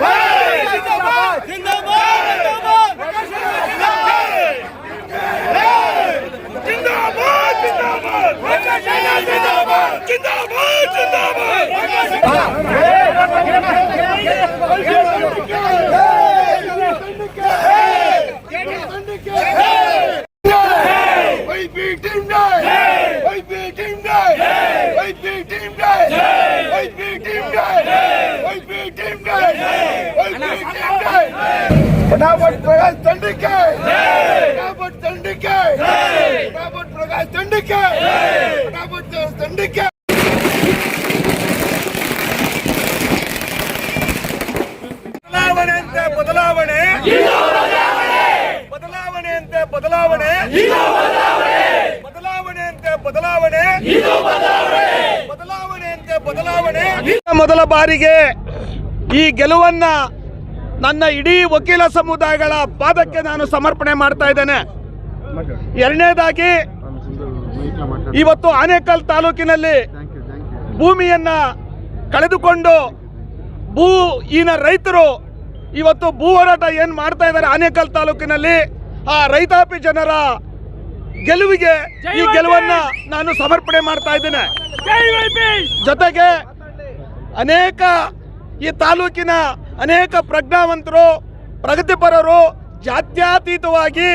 Team Day! Hey! Team Day! YP Team Day! YP Team Day! YP Team Day! YP Team Day! फटाफट प्रकाश दंडिके फटाफट दंडिके फटाफट प्रकाश दंडिके फटाफट दंडिके ಬದಲಾವಣೆ ಅಂತೆ ಬದಲಾವಣೆ ಬದಲಾವಣೆ ಅಂತೆ ಬದಲಾವಣೆ ಬದಲಾವಣೆ ಅಂತೆ ಬದಲಾವಣೆ ಬದಲಾವಣೆ ಅಂತೆ ಬದಲಾವಣೆ ಮೊದಲ ಬಾರಿಗೆ ಈ ಗೆಲುವನ್ನ ನನ್ನ ಇಡೀ ವಕೀಲ ಸಮುದಾಯಗಳ ಪಾದಕ್ಕೆ ನಾನು ಸಮರ್ಪಣೆ ಮಾಡ್ತಾ ಇದ್ದೇನೆ. ಎರಡನೇದಾಗಿ ಇವತ್ತು ಆನೇಕಲ್ ತಾಲೂಕಿನಲ್ಲಿ ಭೂಮಿಯನ್ನ ಕಳೆದುಕೊಂಡು ಭೂ ಈನ ರೈತರು ಇವತ್ತು ಭೂ ಹೋರಾಟ ಏನು ಮಾಡ್ತಾ ಇದ್ದಾರೆ ಆನೇಕಲ್ ತಾಲೂಕಿನಲ್ಲಿ ಆ ರೈತಾಪಿ ಜನರ ಗೆಲುವಿಗೆ ಈ ಗೆಲುವನ್ನ ನಾನು ಸಮರ್ಪಣೆ ಮಾಡ್ತಾ ಇದ್ದೇನೆ. ಜೊತೆಗೆ ಅನೇಕ ಈ ತಾಲೂಕಿನ ಅನೇಕ ಪ್ರಜ್ಞಾವಂತರು ಪ್ರಗತಿಪರರು ಜಾತ್ಯಾತೀತವಾಗಿ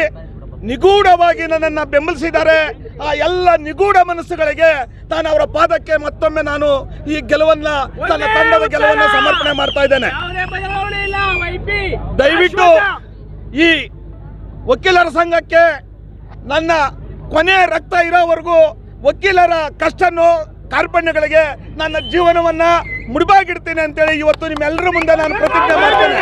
ನಿಗೂಢವಾಗಿ ನನ್ನನ್ನು ಬೆಂಬಲಿಸಿದ್ದಾರೆ. ಆ ಎಲ್ಲ ನಿಗೂಢ ಮನಸ್ಸುಗಳಿಗೆ ನಾನು ಅವರ ಪಾದಕ್ಕೆ ಮತ್ತೊಮ್ಮೆ ನಾನು ಈ ಗೆಲುವನ್ನ ತನ್ನ ತಂಡದ ಗೆಲುವನ್ನ ಸಮರ್ಪಣೆ ಮಾಡ್ತಾ ಇದ್ದೇನೆ. ದಯವಿಟ್ಟು ಈ ವಕೀಲರ ಸಂಘಕ್ಕೆ ನನ್ನ ಕೊನೆ ರಕ್ತ ಇರೋವರೆಗೂ ವಕೀಲರ ಕಷ್ಟನ್ನು ಕಾರ್ಪಣ್ಯಗಳಿಗೆ ನನ್ನ ಜೀವನವನ್ನ ಮುಡಿಬಾಗಿಡ್ತೀನಿ ಅಂತೇಳಿ ಇವತ್ತು ನಿಮ್ಮೆಲ್ಲರ ಮುಂದೆ ನಾನು ಪ್ರತಿಜ್ಞೆ ಮಾಡ್ತೇನೆ.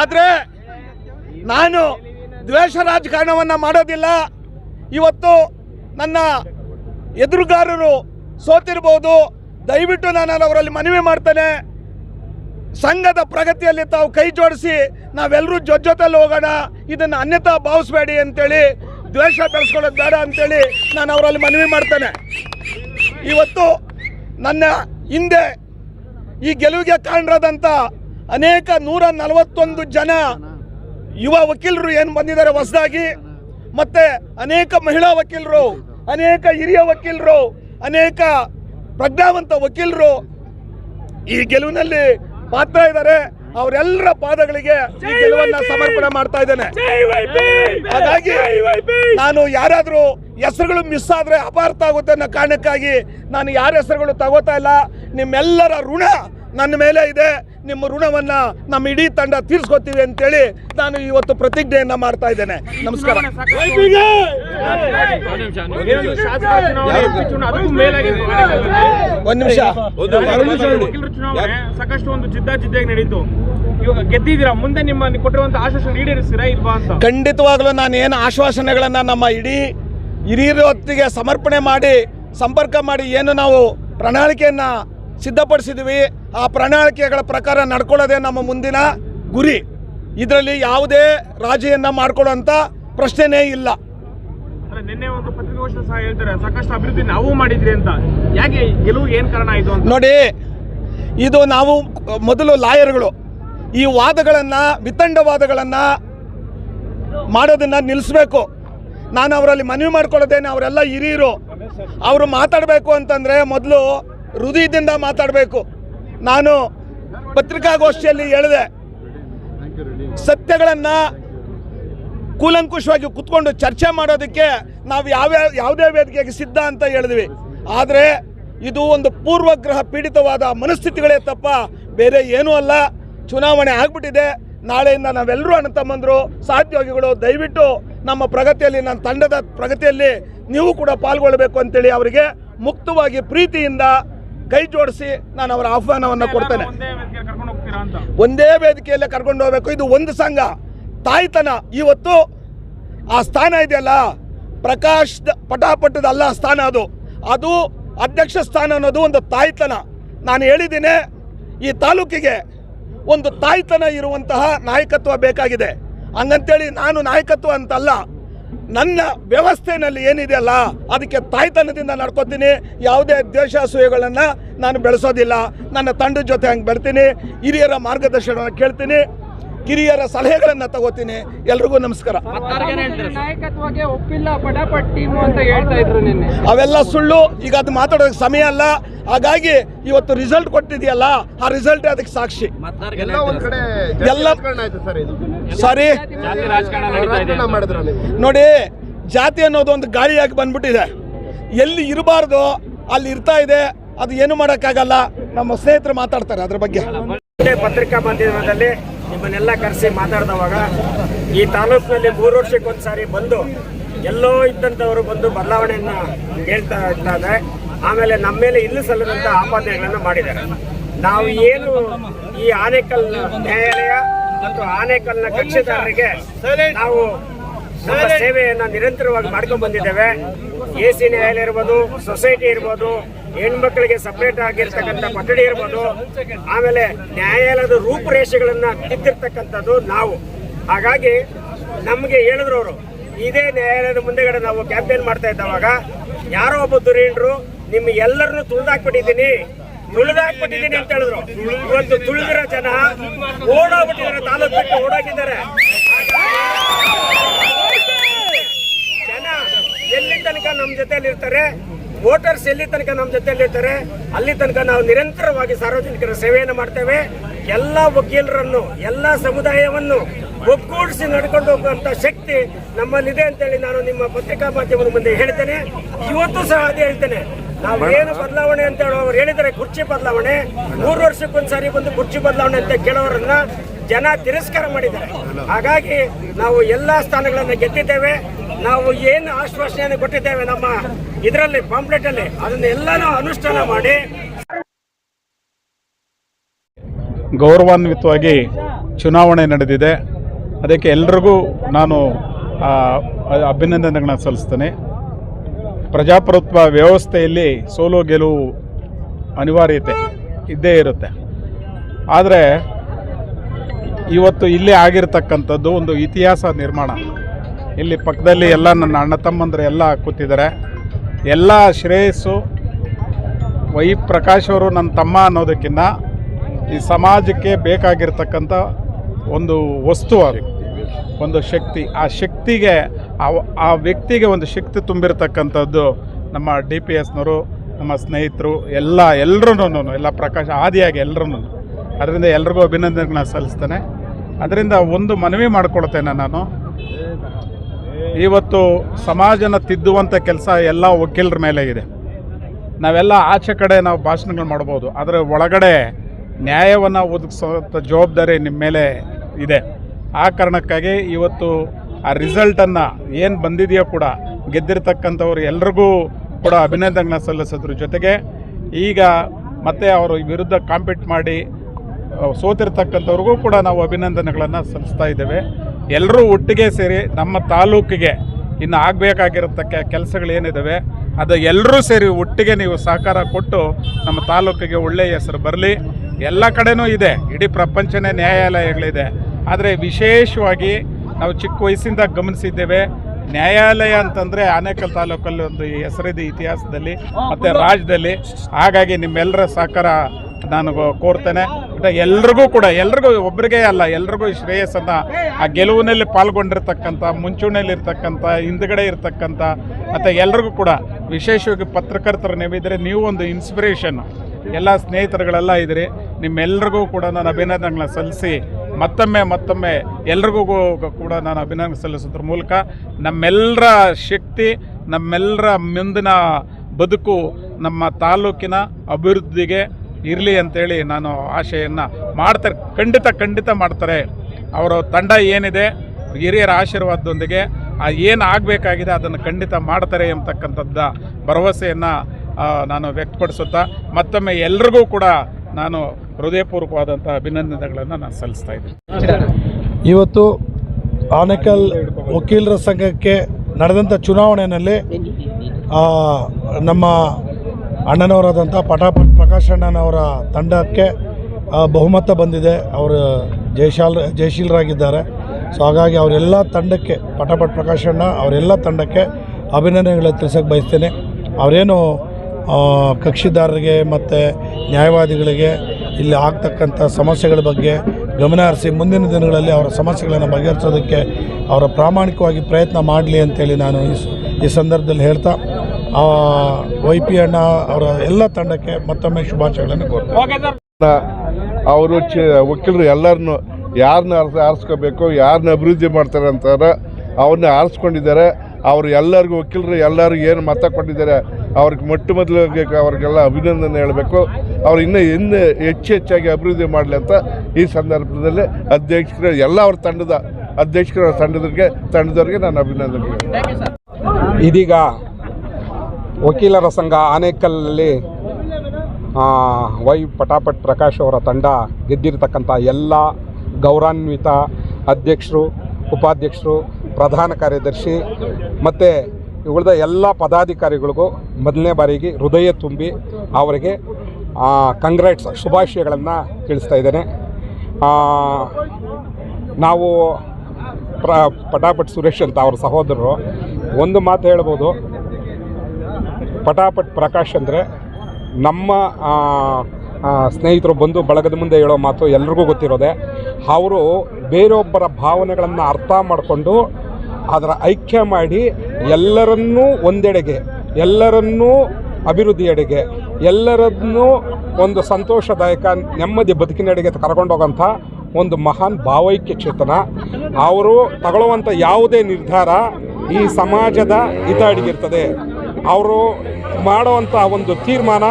ಆದರೆ ನಾನು ದ್ವೇಷ ರಾಜಕಾರಣವನ್ನ ಮಾಡೋದಿಲ್ಲ. ಇವತ್ತು ನನ್ನ ಎದುರುಗಾರರು ಸೋತಿರ್ಬೋದು. ದಯವಿಟ್ಟು ನಾನು ಅವರಲ್ಲಿ ಮನವಿ ಮಾಡ್ತೇನೆ. ಸಂಘದ ಪ್ರಗತಿಯಲ್ಲಿ ತಾವು ಕೈ ಜೋಡಿಸಿ ನಾವೆಲ್ಲರೂ ಜೊತೆಲಿ ಹೋಗೋಣ. ಇದನ್ನು ಅನ್ಯತಾ ಭಾವಿಸ್ಬೇಡಿ ಅಂತೇಳಿ ದ್ವೇಷ ಬೆಳೆಸ್ಕೊಳ್ಳೋದು ಬೇಡ ಅಂತೇಳಿ ನಾನು ಅವರಲ್ಲಿ ಮನವಿ ಮಾಡ್ತೇನೆ. ಇವತ್ತು ನನ್ನ ಹಿಂದೆ ಈ ಗೆಲುವಿಗೆ ಕಾರಣರಾದಂಥ ಅನೇಕ ನೂರ ನಲವತ್ತೊಂದು ಜನ ಯುವ ವಕೀಲರು ಏನು ಬಂದಿದ್ದಾರೆ ಹೊಸದಾಗಿ, ಮತ್ತೆ ಅನೇಕ ಮಹಿಳಾ ವಕೀಲರು, ಅನೇಕ ಹಿರಿಯ ವಕೀಲರು, ಅನೇಕ ಪ್ರಜ್ಞಾವಂತ ವಕೀಲರು ಈ ಗೆಲುವಿನಲ್ಲಿ ಪಾತ್ರ ಇದ್ದಾರೆ. ಅವರೆಲ್ಲರ ಪಾದಗಳಿಗೆ ಈ ಗೆಲುವನ್ನ ಸಮರ್ಪಣೆ ಮಾಡ್ತಾ ಇದ್ದೇನೆ. ಹಾಗಾಗಿ ನಾನು ಯಾರಾದರೂ ಹೆಸರುಗಳು ಮಿಸ್ ಆದ್ರೆ ಅಪಾರ್ಥ ಆಗುತ್ತೆ ಅನ್ನೋ ಕಾರಣಕ್ಕಾಗಿ ನಾನು ಯಾರ ಹೆಸರುಗಳು ತಗೋತಾ ಇಲ್ಲ ನಿಮ್ಮೆಲ್ಲರ ಋಣ ನನ್ನ ಮೇಲೆ ಇದೆ. ನಿಮ್ಮ ಋಣವನ್ನ ನಮ್ಮ ಇಡೀ ತಂಡ ತೀರ್ಸ್ಕೊತೀವಿ ಅಂತೇಳಿ ನಾನು ಇವತ್ತು ಪ್ರತಿಜ್ಞೆಯನ್ನ ಮಾಡ್ತಾ ಇದ್ದೇನೆ. ನಮಸ್ಕಾರ. ಒಂದು ನಿಮಿಷ. ಸಾಕಷ್ಟು ಒಂದು ಜಿದ್ದಾಜಿದ್ದಾಗಿ ನಡೀತು. ಗೆದ್ದಿದ್ದೀರಾ? ಮುಂದೆ ನಿಮ್ಮ ಕೊಟ್ಟಿರುವಂತ ಆಶ್ವಾಸನೆ ಈಡೇರಿಸ್ತೀರಾ ಇಲ್ವಾ ಅಂತ? ಖಂಡಿತವಾಗ್ಲೂ ನಾನು ಏನು ಆಶ್ವಾಸನೆಗಳನ್ನ ನಮ್ಮ ಇಡೀ ಹಿರಿಯರ ಹೊತ್ತಿಗೆ ಸಮರ್ಪಣೆ ಮಾಡಿ ಸಂಪರ್ಕ ಮಾಡಿ ಏನು ನಾವು ಪ್ರಣಾಳಿಕೆಯನ್ನು ಸಿದ್ಧಪಡಿಸಿದ್ವಿ. ಆ ಪ್ರಣಾಳಿಕೆಗಳ ಪ್ರಕಾರ ನಡ್ಕೊಳ್ಳೋದೇ ನಮ್ಮ ಮುಂದಿನ ಗುರಿ. ಇದರಲ್ಲಿ ಯಾವುದೇ ರಾಜಿಯನ್ನು ಮಾಡ್ಕೊಳ್ಳೋಂಥ ಪ್ರಶ್ನೆನೇ ಇಲ್ಲ. ಅಲ್ಲ, ನಿನ್ನೆ ಒಂದು ಪತ್ರಿಕಾಗೋಷ್ಠಿ ಸಹ ಹೇಳ್ತಾರೆ ಸಾಕಷ್ಟು ಅಭಿವೃದ್ಧಿ ನಾವು ಮಾಡಿದ್ರಿ ಅಂತ. ಯಾಕೆ ಗೆಲುವು ಏನು ಕಾರಣ ಆಯ್ತು ನೋಡಿ ಇದು ನಾವು ಮೊದಲು ಲಾಯರ್ಗಳು. ಈ ವಾದಗಳನ್ನು ವಿತಂಡವಾದಗಳನ್ನು ಮಾಡೋದನ್ನು ನಿಲ್ಲಿಸಬೇಕು ನಾನು ಅವರಲ್ಲಿ ಮನವಿ ಮಾಡ್ಕೊಳ್ಳೋದೇನೆ ಅವರೆಲ್ಲ ಹಿರಿಯರು. ಅವರು ಮಾತಾಡಬೇಕು ಅಂತಂದರೆ ಮೊದಲು ಹೃದಯದಿಂದ ಮಾತಾಡಬೇಕು. ನಾನು ಪತ್ರಿಕಾಗೋಷ್ಠಿಯಲ್ಲಿ ಹೇಳಿದೆ. ಸತ್ಯಗಳನ್ನು ಕೂಲಂಕುಷವಾಗಿ ಕುತ್ಕೊಂಡು ಚರ್ಚೆ ಮಾಡೋದಕ್ಕೆ ನಾವು ಯಾವ ಯಾವುದೇ ವೇದಿಕೆಗೆ ಸಿದ್ಧ ಅಂತ ಹೇಳಿದ್ವಿ. ಆದರೆ ಇದು ಒಂದು ಪೂರ್ವಗ್ರಹ ಪೀಡಿತವಾದ ಮನಸ್ಥಿತಿಗಳೇ ತಪ್ಪ. ಬೇರೆ ಏನೂ ಅಲ್ಲ. ಚುನಾವಣೆ ಆಗ್ಬಿಟ್ಟಿದೆ. ನಾಳೆಯಿಂದ ನಾವೆಲ್ಲರೂ ಅಣ್ಣ ತಮ್ಮಂದರು ಸಹೋದ್ಯೋಗಿಗಳು ದಯವಿಟ್ಟು ನಮ್ಮ ಪ್ರಗತಿಯಲ್ಲಿ, ನನ್ನ ತಂಡದ ಪ್ರಗತಿಯಲ್ಲಿ ನೀವು ಕೂಡ ಪಾಲ್ಗೊಳ್ಳಬೇಕು ಅಂತೇಳಿ ಅವರಿಗೆ ಮುಕ್ತವಾಗಿ ಪ್ರೀತಿಯಿಂದ ಕೈ ಜೋಡಿಸಿ ನಾನು ಅವರ ಆಹ್ವಾನವನ್ನು ಕೊಡ್ತೇನೆ. ಒಂದೇ ವೇದಿಕೆಯಲ್ಲೇ ಕರ್ಕೊಂಡು ಹೋಗ್ಬೇಕು. ಇದು ಒಂದು ಸಂಘ. ತಾಯ್ತನ. ಇವತ್ತು ಆ ಸ್ಥಾನ ಇದೆಯಲ್ಲ? ಪ್ರಕಾಶ್ ಪಟಾಪಟ್ಟದ ಅಲ್ಲ ಸ್ಥಾನ ಅದು. ಅದು ಅಧ್ಯಕ್ಷ ಸ್ಥಾನ ಅನ್ನೋದು ಒಂದು ತಾಯ್ತನ. ನಾನು ಹೇಳಿದ್ದೀನಿ ಈ ತಾಲೂಕಿಗೆ ಒಂದು ತಾಯ್ತನ ಇರುವಂತಹ ನಾಯಕತ್ವ ಬೇಕಾಗಿದೆ. ಹಂಗಂತೇಳಿ ನಾನು ನಾಯಕತ್ವ ಅಂತಲ್ಲ ನನ್ನ ವ್ಯವಸ್ಥೆಯಲ್ಲಿ ಏನಿದೆಯಲ್ಲ ಅದಕ್ಕೆ ತಾಯ್ತನದಿಂದ ನಡ್ಕೋತೀನಿ. ಯಾವುದೇ ದ್ವೇಷಾಸೂಯೆಗಳನ್ನು ನಾನು ಬೆಳೆಸೋದಿಲ್ಲ. ನನ್ನ ತಂಡದ ಜೊತೆ ಹಂಗೆ ಬೆಳ್ತೀನಿ ಹಿರಿಯರ ಮಾರ್ಗದರ್ಶನವನ್ನು ಕೇಳ್ತೀನಿ. ಕಿರಿಯರ ಸಲಹೆಗಳನ್ನು ತಗೋತೀನಿ. ಎಲ್ರಿಗೂ ನಮಸ್ಕಾರ. ನಾಯಕತ್ವಕ್ಕೆ ಒಪ್ಪಿಲ್ಲ ಪಟಾಪಟ್ ಟೀಮು ಅಂತ ಹೇಳ್ತಾ ಇದ್ರು ನಿನ್ನೆ. ಅವೆಲ್ಲ ಸುಳ್ಳು. ಈಗ ಅದು ಮಾತಾಡೋದಕ್ಕೆ ಸಮಯ ಅಲ್ಲ. ಹಾಗಾಗಿ ಇವತ್ತು ರಿಸಲ್ಟ್ ಕೊಟ್ಟಿದೆಯಲ್ಲ ಆ ರಿಸಲ್ಟ್ ಅದಕ್ಕೆ ಸಾಕ್ಷಿ. ಎಲ್ಲ ಸರಿ ನೋಡಿ ಜಾತಿ ಅನ್ನೋದು ಒಂದು ಗಾಳಿಯಾಗಿ ಬಂದ್ಬಿಟ್ಟಿದೆ. ಎಲ್ಲಿ ಇರಬಾರ್ದು ಅಲ್ಲಿ ಇರ್ತಾ ಇದೆ. ಅದು ಏನು ಮಾಡೋಕ್ಕಾಗಲ್ಲ. ನಮ್ಮ ಸ್ನೇಹಿತರು ಮಾತಾಡ್ತಾರೆ ಅದ್ರ ಬಗ್ಗೆ. ಪತ್ರಿಕಾ ಮಾಧ್ಯಮದಲ್ಲಿ ನಿಮ್ಮನ್ನೆಲ್ಲ ಕರೆಸಿ ಮಾತಾಡಿದವಾಗ ಈ ತಾಲೂಕಿನಲ್ಲಿ ಮೂರು ವರ್ಷಕ್ಕೊಂದ್ಸಾರಿ ಬಂದು ಎಲ್ಲೋ ಇದ್ದಂಥವರು ಬಂದು ಬದಲಾವಣೆಯನ್ನು ಹೇಳ್ತಾ ಇದ್ದಾರೆ. ಆಮೇಲೆ ನಮ್ಮ ಮೇಲೆ ಇಲ್ಲೂ ಸಲ್ಲದಂಥ ಆಪಾದನೆಗಳನ್ನು ಮಾಡಿದ್ದಾರೆ. ನಾವು ಏನು ಈ ಆನೇಕಲ್ ನ್ಯಾಯಾಲಯ ಮತ್ತು ಆನೇಕಲ್ನ ಕಕ್ಷಿದಾರರಿಗೆ ನಾವು ನಮ್ಮ ಸೇವೆಯನ್ನ ನಿರಂತರವಾಗಿ ಮಾಡ್ಕೊಂಡು ಬಂದಿದ್ದೇವೆ. ಎ ಸಿ ನ್ಯಾಯಾಲಯ ಇರ್ಬೋದು, ಸೊಸೈಟಿ ಇರ್ಬೋದು ಹೆಣ್ಮಕ್ಳಿಗೆ ಸಪ್ರೇಟ್ ಆಗಿರ್ತಕ್ಕಂಥ ಕೊಠಡಿ ಇರ್ಬೋದು. ಆಮೇಲೆ ನ್ಯಾಯಾಲಯದ ರೂಪುರೇಷೆಗಳನ್ನ ತಿದ್ದಿರ್ತಕ್ಕಂಥದ್ದು ನಾವು. ಹಾಗಾಗಿ ನಮಗೆ ಹೇಳಿದ್ರು ಅವರು, ಇದೇ ನ್ಯಾಯಾಲಯದ ಮುಂದೆಗಡೆ ನಾವು ಕ್ಯಾಂಪೇನ್ ಮಾಡ್ತಾ ಇದ್ದಾವಾಗ ಯಾರೋ ಒಬ್ಬ ದುರೀಣರು ನಿಮ್ಮ ಎಲ್ಲರನ್ನು ತುಳಿದಾಕ್ಬಿಟ್ಟಿದ್ದೀನಿ ತುಳಿದಾಕ್ಬಿಟ್ಟಿದ್ದೀನಿ ಅಂತ ಹೇಳಿದ್ರು. ಇವತ್ತು ತುಳಿದಿರೋ ಜನ ಓಡೋಗ್ಬಿಟ್ಟಿದ್ದಾರೆ, ತಾಲೂಕು ಬಿಟ್ಟು ಓಡೋಗಿದ್ದಾರೆ. ಜನ ಎಲ್ಲಿ ತನಕ ನಮ್ಮ ಜೊತೆಯಲ್ಲಿ ಇರ್ತಾರೆ ವೋಟರ್ಸ್ ಎಲ್ಲಿ ತನಕ ನಮ್ಮ ಜೊತೆಯಲ್ಲಿ ಇರ್ತಾರೆ ಅಲ್ಲಿ ತನಕ ನಾವು ನಿರಂತರವಾಗಿ ಸಾರ್ವಜನಿಕರ ಸೇವೆಯನ್ನು ಮಾಡ್ತೇವೆ. ಎಲ್ಲ ವಕೀಲರನ್ನು ಎಲ್ಲ ಸಮುದಾಯವನ್ನು ಒಗ್ಗೂಡಿಸಿ ನಡ್ಕೊಂಡು ಹೋಗುವಂತ ಶಕ್ತಿ ನಮ್ಮಲ್ಲಿದೆ ಅಂತೇಳಿ ನಾನು ನಿಮ್ಮ ಪತ್ರಿಕಾ ಮಾಧ್ಯಮದ ಮುಂದೆ ಹೇಳ್ತೇನೆ ಇವತ್ತು ಸಹ ಅದೇ ಹೇಳ್ತೇನೆ. ನಾವು ಏನು ಬದಲಾವಣೆ ಅಂತ ಹೇಳುವ ಅವ್ರು ಹೇಳಿದ್ದಾರೆ ಕುರ್ಚಿ ಬದಲಾವಣೆ. ಮೂರು ವರ್ಷಕ್ಕೊಂದ್ಸಾರಿ ಬಂದು ಕುರ್ಚಿ ಬದಲಾವಣೆ ಅಂತ ಕೇಳೋರನ್ನ ಜನ ತಿರಸ್ಕಾರ ಮಾಡಿದ್ದಾರೆ. ಹಾಗಾಗಿ ನಾವು ಎಲ್ಲಾ ಸ್ಥಾನಗಳನ್ನು ಗೆದ್ದಿದ್ದೇವೆ. ನಾವು ಏನು ಆಶ್ವಾಸನೆಯನ್ನು ಕೊಟ್ಟಿದ್ದೇವೆ ನಮ್ಮ ಇದರಲ್ಲಿ ಪಾಂಪ್ಲೆಟ್ ಅಲ್ಲಿ ಅದನ್ನೆಲ್ಲಾನು ಅನುಷ್ಠಾನ ಮಾಡಿ. ಗೌರವಾನ್ವಿತವಾಗಿ ಚುನಾವಣೆ ನಡೆದಿದೆ. ಅದಕ್ಕೆ ಎಲ್ರಿಗೂ ನಾನು ಅಭಿನಂದನೆಗಳನ್ನ ಸಲ್ಲಿಸ್ತೇನೆ. ಪ್ರಜಾಪ್ರಭುತ್ವ ವ್ಯವಸ್ಥೆಯಲ್ಲಿ ಸೋಲು ಗೆಲುವು ಅನಿವಾರ್ಯತೆ ಇದ್ದೇ ಇರುತ್ತೆ. ಆದರೆ, ಇವತ್ತು ಇಲ್ಲಿ ಆಗಿರತಕ್ಕಂಥದ್ದು ಒಂದು ಇತಿಹಾಸ ನಿರ್ಮಾಣ. ಇಲ್ಲಿ ಪಕ್ಕದಲ್ಲಿ ಎಲ್ಲ ನನ್ನ ಅಣ್ಣ ತಮ್ಮಂದ್ರೆ ಎಲ್ಲ ಕೂತಿದ್ದಾರೆ. ಎಲ್ಲ ಶ್ರೇಯಸ್ಸು ವೈ ಪ್ರಕಾಶ್ ಅವರು ನನ್ನ ತಮ್ಮ ಅನ್ನೋದಕ್ಕಿಂತ ಈ ಸಮಾಜಕ್ಕೆ ಬೇಕಾಗಿರ್ತಕ್ಕಂಥ ಒಂದು ವಸ್ತು ಅದು. ಒಂದು ಶಕ್ತಿ. ಆ ಶಕ್ತಿಗೆ, ಆ ವ್ಯಕ್ತಿಗೆ ಒಂದು ಶಕ್ತಿ ತುಂಬಿರತಕ್ಕಂಥದ್ದು ನಮ್ಮ ಡಿ ಪಿ ಎಸ್ನವರು, ನಮ್ಮ ಸ್ನೇಹಿತರು, ಎಲ್ಲ ಎಲ್ಲರೂ ಎಲ್ಲ ಪ್ರಕಾಶ ಆದಿಯಾಗಿ ಎಲ್ಲರೂ ಅದರಿಂದ ಎಲ್ರಿಗೂ ಅಭಿನಂದನೆಗಳನ್ನ ಸಲ್ಲಿಸ್ತೇನೆ. ಅದರಿಂದ ಒಂದು ಮನವಿ ಮಾಡ್ಕೊಳ್ತೇನೆ ನಾನು. ಇವತ್ತು ಸಮಾಜನ ತಿದ್ದುವಂಥ ಕೆಲಸ ಎಲ್ಲ ವಕೀಲರ ಮೇಲೆ ಇದೆ. ನಾವೆಲ್ಲ ಆಚೆ ಕಡೆ ನಾವು ಭಾಷಣಗಳು ಮಾಡ್ಬೋದು, ಆದರೆ ಒಳಗಡೆ ನ್ಯಾಯವನ್ನು ಒದಗಿಸೋಂಥ ಜವಾಬ್ದಾರಿ ನಿಮ್ಮ ಮೇಲೆ ಇದೆ. ಆ ಕಾರಣಕ್ಕಾಗಿ ಇವತ್ತು ಆ ರಿಸಲ್ಟನ್ನು ಏನು ಬಂದಿದೆಯೋ ಕೂಡ ಗೆದ್ದಿರ್ತಕ್ಕಂಥವ್ರು ಎಲ್ರಿಗೂ ಕೂಡ ಅಭಿನಂದನೆ ಸಲ್ಲಿಸಿದ್ರ ಜೊತೆಗೆ ಈಗ ಮತ್ತೆ ಅವರು ವಿರುದ್ಧ ಕಾಂಪೀಟ್ ಮಾಡಿ ಸೋತಿರ್ತಕ್ಕಂಥವ್ರಿಗೂ ಕೂಡ ನಾವು ಅಭಿನಂದನೆಗಳನ್ನು ಸಲ್ಲಿಸ್ತಾ ಇದ್ದೇವೆ. ಎಲ್ಲರೂ ಒಟ್ಟಿಗೆ ಸೇರಿ ನಮ್ಮ ತಾಲೂಕಿಗೆ ಇನ್ನು ಆಗಬೇಕಾಗಿರತಕ್ಕ ಕೆಲಸಗಳೇನಿದ್ದಾವೆ ಅದು ಎಲ್ಲರೂ ಸೇರಿ ಒಟ್ಟಿಗೆ ನೀವು ಸಹಕಾರ ಕೊಟ್ಟು ನಮ್ಮ ತಾಲೂಕಿಗೆ ಒಳ್ಳೆಯ ಹೆಸರು ಬರಲಿ. ಎಲ್ಲ ಕಡೆನೂ ಇದೆ, ಇಡೀ ಪ್ರಪಂಚನೇ ನ್ಯಾಯಾಲಯಗಳಿದೆ. ಆದರೆ ವಿಶೇಷವಾಗಿ ನಾವು ಚಿಕ್ಕ ವಯಸ್ಸಿಂದ ಗಮನಿಸಿದ್ದೇವೆ, ನ್ಯಾಯಾಲಯ ಅಂತಂದರೆ ಆನೇಕಲ್ ತಾಲೂಕಲ್ಲಿ ಒಂದು ಹೆಸರಿದೆ ಇತಿಹಾಸದಲ್ಲಿ, ಮತ್ತು ರಾಜ್ಯದಲ್ಲಿ. ಹಾಗಾಗಿ ನಿಮ್ಮೆಲ್ಲರ ಸಹಕಾರ ನಾನು ಕೋರ್ತೇನೆ. ಎಲ್ರಿಗೂ ಕೂಡ, ಎಲ್ರಿಗೂ ಒಬ್ಬರಿಗೆ ಅಲ್ಲ, ಎಲ್ರಿಗೂ ಶ್ರೇಯಸ್ಸನ್ನು ಆ ಗೆಲುವಿನಲ್ಲಿ ಪಾಲ್ಗೊಂಡಿರ್ತಕ್ಕಂಥ ಮುಂಚೂಣಿಯಲ್ಲಿರ್ತಕ್ಕಂಥ ಹಿಂದ್ಗಡೆ ಇರ್ತಕ್ಕಂಥ, ಮತ್ತು ಎಲ್ರಿಗೂ ಕೂಡ ವಿಶೇಷವಾಗಿ ಪತ್ರಕರ್ತರು ನೀವಿದ್ರೆ ನೀವು ಒಂದು ಇನ್ಸ್ಪಿರೇಷನ್ ಎಲ್ಲ ಸ್ನೇಹಿತರುಗಳೆಲ್ಲ ಇದ್ರಿ, ನಿಮ್ಮೆಲ್ರಿಗೂ ಕೂಡ ನಾನು ಅಭಿನಂದನೆಗಳನ್ನ ಸಲ್ಲಿಸಿ, ಮತ್ತೊಮ್ಮೆ ಮತ್ತೊಮ್ಮೆ ಎಲ್ರಿಗೂ ಕೂಡ ನಾನು ಅಭಿನಂದನೆ ಸಲ್ಲಿಸೋದ್ರ ಮೂಲಕ ನಮ್ಮೆಲ್ಲರ ಶಕ್ತಿ ನಮ್ಮೆಲ್ಲರ ಮುಂದಿನ ಬದುಕು ನಮ್ಮ ತಾಲೂಕಿನ ಅಭಿವೃದ್ಧಿಗೆ ಇರಲಿ ಅಂತೇಳಿ ನಾನು ಆಶೆಯನ್ನು ಮಾಡ್ತಾರೆ ಖಂಡಿತ ಖಂಡಿತ ಮಾಡ್ತಾರೆ. ಅವರ ತಂಡ ಏನಿದೆ, ಹಿರಿಯರ ಆಶೀರ್ವಾದದೊಂದಿಗೆ ಏನು ಆಗಬೇಕಾಗಿದೆ ಅದನ್ನು ಖಂಡಿತ ಮಾಡ್ತಾರೆ ಎಂಬತಕ್ಕಂಥದ್ದ ಭರವಸೆಯನ್ನು ನಾನು ವ್ಯಕ್ತಪಡಿಸುತ್ತಾ ಮತ್ತೊಮ್ಮೆ ಎಲ್ರಿಗೂ ಕೂಡ ನಾನು ಹೃದಯಪೂರ್ವಕವಾದಂಥ ಅಭಿನಂದನೆಗಳನ್ನು ನಾನು ಸಲ್ಲಿಸ್ತಾ ಇದ್ದೀನಿ. ಇವತ್ತು ಆನೇಕಲ್ ವಕೀಲರ ಸಂಘಕ್ಕೆ ನಡೆದಂಥ ಚುನಾವಣೆಯಲ್ಲಿ ನಮ್ಮ ಅಣ್ಣನವರಾದಂಥ ಪಟಾಪಟ್ ಪ್ರಕಾಶ್ ಅಣ್ಣನವರ ತಂಡಕ್ಕೆ ಬಹುಮತ ಬಂದಿದೆ. ಅವರು ಜಯಶಾಲ್ ಜಯಶೀಲರಾಗಿದ್ದಾರೆ. ಸೊ ಹಾಗಾಗಿ ಅವರೆಲ್ಲ ತಂಡಕ್ಕೆ ಪಟಾಪಟ್ ಪ್ರಕಾಶ್ ಅಣ್ಣ ಅವರೆಲ್ಲ ತಂಡಕ್ಕೆ ಅಭಿನಂದನೆಗಳನ್ನು ತಿಳಿಸೋಕೆ ಬಯಸ್ತೇನೆ. ಅವರೇನು ಕಕ್ಷಿದಾರರಿಗೆ ಮತ್ತು ನ್ಯಾಯವಾದಿಗಳಿಗೆ ಇಲ್ಲಿ ಆಗ್ತಕ್ಕಂಥ ಸಮಸ್ಯೆಗಳ ಬಗ್ಗೆ ಗಮನ ಹರಿಸಿ ಮುಂದಿನ ದಿನಗಳಲ್ಲಿ ಅವರ ಸಮಸ್ಯೆಗಳನ್ನು ಬಗೆಹರಿಸೋದಕ್ಕೆ ಅವರ ಪ್ರಾಮಾಣಿಕವಾಗಿ ಪ್ರಯತ್ನ ಮಾಡಲಿ ಅಂತೇಳಿ ನಾನು ಈ ಸಂದರ್ಭದಲ್ಲಿ ಹೇಳ್ತಾ ವೈ ಪಿ ಅಣ್ಣ ಅವರ ಎಲ್ಲ ತಂಡಕ್ಕೆ ಮತ್ತೊಮ್ಮೆ ಶುಭಾಶಯಗಳನ್ನು ಕೋರ್ತೇನೆ. ಓಕೆ ಅವರು ಚ ವಕೀಲರು ಎಲ್ಲರನ್ನು ಯಾರನ್ನ ಆರಿಸ್ ಆರಿಸ್ಕೋಬೇಕು ಯಾರನ್ನ ಅಭಿವೃದ್ಧಿ ಮಾಡ್ತಾರೆ ಅಂತಾರೆ ಅವ್ರನ್ನ ಆರಿಸ್ಕೊಂಡಿದ್ದಾರೆ. ಅವರು ಎಲ್ಲರಿಗೂ ವಕೀಲರು ಎಲ್ಲರಿಗೂ ಏನು ಮತ ಕೊಟ್ಟಿದ್ದಾರೆ ಅವ್ರಿಗೆ ಮೊಟ್ಟ ಮೊದಲಿಗೆ ಅವ್ರಿಗೆಲ್ಲ ಅಭಿನಂದನೆ ಹೇಳಬೇಕು. ಅವ್ರು ಇನ್ನೂ ಇನ್ನು ಹೆಚ್ಚು ಹೆಚ್ಚಾಗಿ ಅಭಿವೃದ್ಧಿ ಮಾಡಲಿ ಅಂತ ಈ ಸಂದರ್ಭದಲ್ಲಿ ಅಧ್ಯಕ್ಷರು ಎಲ್ಲ ಅವ್ರ ತಂಡದ ಅಧ್ಯಕ್ಷರ ತಂಡದವ್ರಿಗೆ ತಂಡದವ್ರಿಗೆ ನಾನು ಅಭಿನಂದನೆ ಇದೀಗ ವಕೀಲರ ಸಂಘ ಆನೇಕಲ್ನಲ್ಲಿ ವೈ ಪಟಾಪಟ್ ಪ್ರಕಾಶ್ ಅವರ ತಂಡ ಗೆದ್ದಿರತಕ್ಕಂಥ ಎಲ್ಲ ಗೌರವಾನ್ವಿತ ಅಧ್ಯಕ್ಷರು, ಉಪಾಧ್ಯಕ್ಷರು, ಪ್ರಧಾನ ಕಾರ್ಯದರ್ಶಿ ಮತ್ತು ಉಳಿದ ಎಲ್ಲ ಪದಾಧಿಕಾರಿಗಳಿಗೂ ಮೊದಲನೇ ಬಾರಿಗೆ ಹೃದಯ ತುಂಬಿ ಅವರಿಗೆ ಕಂಗ್ರಾಟ್ಸ್ ಶುಭಾಶಯಗಳನ್ನು ತಿಳಿಸ್ತಾ ಇದ್ದೇನೆ. ನಾವು ಪ್ರ, ಪಟಾಪಟ್ ಸುರೇಶ್ ಅಂತ ಅವ್ರ ಸಹೋದರರು, ಒಂದು ಮಾತು ಹೇಳ್ಬೋದು. ಪಟಾಪಟ್ ಪ್ರಕಾಶ್ ಅಂದರೆ ನಮ್ಮ ಸ್ನೇಹಿತರು ಬಂದು ಬಳಗದ ಮುಂದೆ ಹೇಳೋ ಮಾತು ಎಲ್ರಿಗೂ ಗೊತ್ತಿರೋದೆ. ಅವರು ಬೇರೊಬ್ಬರ ಭಾವನೆಗಳನ್ನು ಅರ್ಥ ಮಾಡಿಕೊಂಡು ಅದರ ಐಕ್ಯ ಮಾಡಿ ಎಲ್ಲರನ್ನೂ ಒಂದೆಡೆಗೆ, ಎಲ್ಲರನ್ನೂ ಅಭಿವೃದ್ಧಿಯೆಡೆಗೆ ಎಲ್ಲರನ್ನೂ ಒಂದು ಸಂತೋಷದಾಯಕ, ನೆಮ್ಮದಿ ಬದುಕಿನೆಡೆಗೆ ಕರ್ಕೊಂಡೋಗೋಂಥ ಒಂದು ಮಹಾನ್ ಭಾವೈಕ್ಯ ಚೇತನ. ಅವರು ತಗೊಳ್ಳುವಂಥ ಯಾವುದೇ ನಿರ್ಧಾರ ಈ ಸಮಾಜದ ಹಿತ ಅಡಗಿರ್ತದೆ ಅವರು ಮಾಡುವಂಥ ಒಂದು ತೀರ್ಮಾನ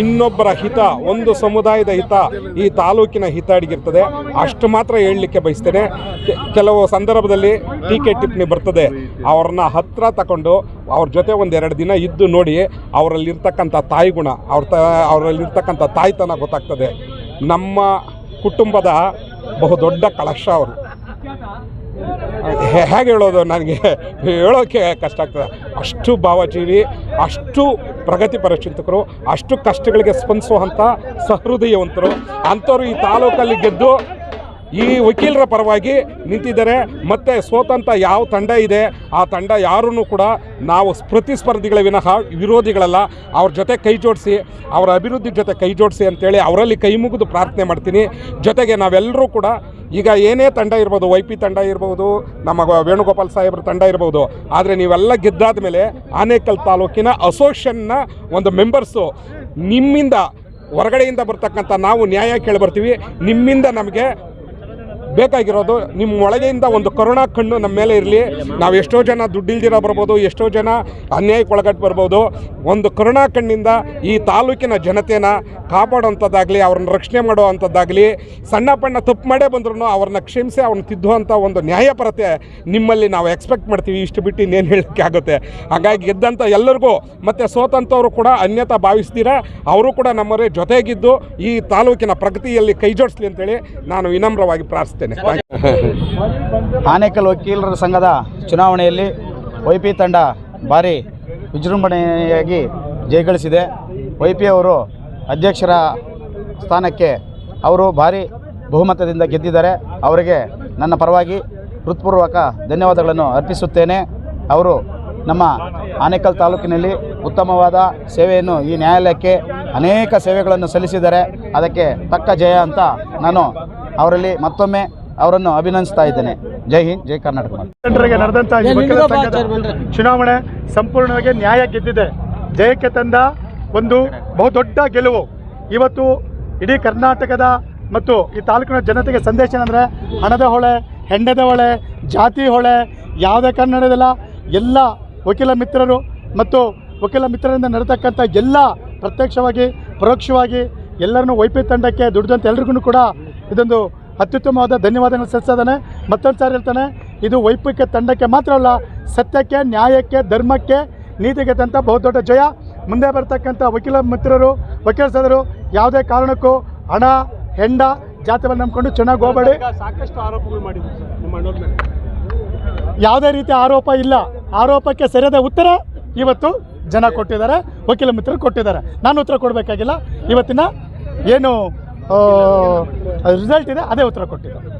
ಇನ್ನೊಬ್ಬರ ಹಿತ, ಒಂದು ಸಮುದಾಯದ ಹಿತ ಈ ತಾಲೂಕಿನ ಹಿತ ಅಡಗಿರ್ತದೆ ಅಷ್ಟು ಮಾತ್ರ ಹೇಳಲಿಕ್ಕೆ ಬಯಸ್ತೇನೆ. ಕೆಲವು ಸಂದರ್ಭದಲ್ಲಿ ಟೀಕೆ ಟಿಪ್ಪಣಿ ಬರ್ತದೆ. ಅವ್ರನ್ನ ಹತ್ರ ತಗೊಂಡು ಅವ್ರ ಜೊತೆ ಒಂದೆರಡು ದಿನ ಇದ್ದು ನೋಡಿ ಅವರಲ್ಲಿರ್ತಕ್ಕಂಥ ತಾಯಿ ಗುಣ, ಅವ್ರ ತ, ಅವರಲ್ಲಿರ್ತಕ್ಕಂಥ ತಾಯ್ತನ ಗೊತ್ತಾಗ್ತದೆ. ನಮ್ಮ ಕುಟುಂಬದ ಬಹುದೊಡ್ಡ ಕಳಶ ಅವರು. ಹೇಗೆ ಹೇಳೋದು ನನಗೆ ಹೇಳೋಕ್ಕೆ ಕಷ್ಟ ಆಗ್ತದೆ. ಅಷ್ಟು ಭಾವಜೀವಿ, ಅಷ್ಟು ಪ್ರಗತಿಪರ ಚಿಂತಕರು ಅಷ್ಟು ಕಷ್ಟಗಳಿಗೆ ಸ್ಪಂದಿಸುವಂಥ ಸಹೃದಯವಂತರು. ಅಂಥವ್ರು ಈ ತಾಲೂಕಲ್ಲಿ ಗೆದ್ದು ಈ ವಕೀಲರ ಪರವಾಗಿ ನಿಂತಿದ್ದಾರೆ. ಮತ್ತು ಸೋತಂಥ ಯಾವ ತಂಡ ಇದೆ, ಆ ತಂಡ ಯಾರೂ ಕೂಡ ನಾವು ಪ್ರತಿಸ್ಪರ್ಧಿಗಳ ವಿನಃ ವಿರೋಧಿಗಳಲ್ಲ. ಅವ್ರ ಜೊತೆ ಕೈ ಜೋಡಿಸಿ, ಅವರ ಅಭಿವೃದ್ಧಿ ಜೊತೆ ಕೈ ಜೋಡಿಸಿ ಅಂತೇಳಿ ಅವರಲ್ಲಿ ಕೈ ಮುಗಿದು ಪ್ರಾರ್ಥನೆ ಮಾಡ್ತೀನಿ. ಜೊತೆಗೆ ನಾವೆಲ್ಲರೂ ಕೂಡ ಈಗ ಏನೇ ತಂಡ ಇರ್ಬೋದು ವೈ ಪಿ ತಂಡ ಇರ್ಬೋದು, ನಮ್ಮ ವೇಣುಗೋಪಾಲ್ ಸಾಹೇಬ್ರ ತಂಡ ಇರ್ಬೋದು, ಆದರೆ ನೀವೆಲ್ಲ ಗೆದ್ದಾದ ಮೇಲೆ ಆನೇಕಲ್ ತಾಲೂಕಿನ ಅಸೋಸಿಯೇಷನ್ನ ಒಂದು ಮೆಂಬರ್ಸು ನಿಮ್ಮಿಂದ ಹೊರಗಡೆಯಿಂದ ಬರ್ತಕ್ಕಂಥ ನಾವು ನ್ಯಾಯ ಕೇಳಿ ಬರ್ತೀವಿ ನಿಮ್ಮಿಂದ ನಮಗೆ ಬೇಕಾಗಿರೋದು ನಿಮ್ಮ ಒಳಗೆಯಿಂದ ಒಂದು ಕರುಣಾ ಕಣ್ಣು ನಮ್ಮ ಮೇಲೆ ಇರಲಿ. ನಾವು ಎಷ್ಟೋ ಜನ ದುಡ್ಡಿಲ್ದಿರ ಬರ್ಬೋದು, ಎಷ್ಟೋ ಜನ ಅನ್ಯಾಯಕ್ಕೆ ಒಳಗಟ್ಟು ಬರ್ಬೋದು. ಒಂದು ಕರುಣಾ ಕಣ್ಣಿಂದ ಈ ತಾಲೂಕಿನ ಜನತೆನ ಕಾಪಾಡೋವಂಥದ್ದಾಗಲಿ ಅವ್ರನ್ನ ರಕ್ಷಣೆ ಮಾಡುವಂಥದ್ದಾಗಲಿ, ಸಣ್ಣ ಪಣ್ಣ ತಪ್ಪು ಮಾಡೇ ಬಂದ್ರೂ ಅವ್ರನ್ನ ಕ್ಷಮಿಸಿ, ಅವ್ರನ್ನ ತಿದ್ದುವಂಥ ಒಂದು ನ್ಯಾಯಪರತೆ ನಿಮ್ಮಲ್ಲಿ ನಾವು ಎಕ್ಸ್ಪೆಕ್ಟ್ ಮಾಡ್ತೀವಿ. ಇಷ್ಟು ಬಿಟ್ಟು ಇನ್ನೇನು ಹೇಳೋಕ್ಕೆ ಆಗುತ್ತೆ? ಹಾಗಾಗಿ ಗೆದ್ದಂಥ ಎಲ್ಲರಿಗೂ ಮತ್ತು ಸೋತಂಥವ್ರು ಕೂಡ ಅನ್ಯತಾ ಭಾವಿಸ್ತೀರ? ಅವರು ಕೂಡ ನಮ್ಮವರೇ ಜೊತೆಗಿದ್ದು ಈ ತಾಲೂಕಿನ ಪ್ರಗತಿಯಲ್ಲಿ ಕೈ ಜೋಡಿಸ್ಲಿ ಅಂತೇಳಿ ನಾನು ವಿನಮ್ರವಾಗಿ ಪ್ರಾರ್ಥಿಸ್ತೇನೆ. You. ಆನೇಕಲ್ ವಕೀಲರ ಸಂಘದ ಚುನಾವಣೆಯಲ್ಲಿ ವೈ ಪಿ ತಂಡ ಭಾರಿ ವಿಜೃಂಭಣೆಯಾಗಿ ಜಯಗಳಿಸಿದೆ. ವೈ ಪಿ ಅವರು ಅಧ್ಯಕ್ಷರ ಸ್ಥಾನಕ್ಕೆ ಅವರು ಭಾರಿ ಬಹುಮತದಿಂದ ಗೆದ್ದಿದ್ದಾರೆ. ಅವರಿಗೆ ನನ್ನ ಪರವಾಗಿ ಹೃತ್ಪೂರ್ವಕ ಧನ್ಯವಾದಗಳನ್ನು ಅರ್ಪಿಸುತ್ತೇನೆ. ಅವರು ನಮ್ಮ ಆನೇಕಲ್ ತಾಲೂಕಿನಲ್ಲಿ ಉತ್ತಮವಾದ ಸೇವೆಯನ್ನು ಈ ನ್ಯಾಯಾಲಯಕ್ಕೆ ಅನೇಕ ಸೇವೆಗಳನ್ನು ಸಲ್ಲಿಸಿದ್ದಾರೆ. ಅದಕ್ಕೆ ತಕ್ಕ ಜಯ ಅಂತ ನಾನು ಅವರಲ್ಲಿ ಮತ್ತೊಮ್ಮೆ ಅವರನ್ನು ಅಭಿನಂದಿಸ್ತಾ ಇದ್ದೇನೆ. ಜೈ ಹಿಂದ್ ಜೈ ಕರ್ನಾಟಕ ಚುನಾವಣೆ ಸಂಪೂರ್ಣವಾಗಿ ನ್ಯಾಯ ಗೆದ್ದಿದೆ. ಜಯಕ್ಕೆ ತಂದ ಒಂದು ಬಹುದೊಡ್ಡ ಗೆಲುವು. ಇವತ್ತು ಇಡೀ ಕರ್ನಾಟಕದ ಮತ್ತು ಈ ತಾಲೂಕಿನ ಜನತೆಗೆ ಸಂದೇಶ ಏನಂದರೆ ಹಣದ ಹೊಳೆ ಹೆಂಡದ ಹೊಳೆ ಜಾತಿ ಹೊಳೆ ಯಾವುದೇ ಕನ್ನಡದಲ್ಲ ಎಲ್ಲ ವಕೀಲ ಮಿತ್ರರು ಮತ್ತು ವಕೀಲ ಮಿತ್ರರಿಂದ ನಡೆತಕ್ಕಂಥ ಎಲ್ಲ ಪ್ರತ್ಯಕ್ಷವಾಗಿ ಪರೋಕ್ಷವಾಗಿ ಎಲ್ಲರನ್ನೂ ವೈಪಿ ತಂಡಕ್ಕೆ ದುಡಿದಂಥ ಎಲ್ರಿಗೂ ಕೂಡ ಇದೊಂದು ಅತ್ಯುತ್ತಮವಾದ ಧನ್ಯವಾದಗಳನ್ನು ಸಲ್ಲಿಸಿದ್ದಾನೆ ಮತ್ತೊಂದು ಸಾರಿ ಹೇಳ್ತಾನೆ ಇದು ವೈಪಿಕ ತಂಡಕ್ಕೆ ಮಾತ್ರ ಅಲ್ಲ ಸತ್ಯಕ್ಕೆ ನ್ಯಾಯಕ್ಕೆ ಧರ್ಮಕ್ಕೆ ನೀತಿಗೆ ತಂತ ಬಹುದೊಡ್ಡ ಜಯ. ಮುಂದೆ ಬರ್ತಕ್ಕಂಥ ವಕೀಲ ಮಿತ್ರರು ವಕೀಲ ಸದರು ಯಾವುದೇ ಕಾರಣಕ್ಕೂ ಹಣ ಹೆಂಡ ಜಾತಿಯನ್ನು ನಂಬಿಕೊಂಡು ಚೆನ್ನಾಗಿ ಹೋಗಬೇಡಿ. ಸಾಕಷ್ಟು ಆರೋಪಗಳು ಮಾಡಿದ್ರು ಯಾವುದೇ ರೀತಿಯ ಆರೋಪ ಇಲ್ಲ. ಆರೋಪಕ್ಕೆ ಸರಿಯಾದ ಉತ್ತರ ಇವತ್ತು ಜನ ಕೊಟ್ಟಿದ್ದಾರೆ ವಕೀಲ ಮಿತ್ರರು ಕೊಟ್ಟಿದ್ದಾರೆ. ನಾನು ಉತ್ತರ ಕೊಡಬೇಕಾಗಿಲ್ಲ. ಇವತ್ತಿನ ಏನು ರಿಸಲ್ಟ್ ಇದೆ ಅದೇ ಉತ್ತರ ಕೊಟ್ಟಿದ್ದಾರೆ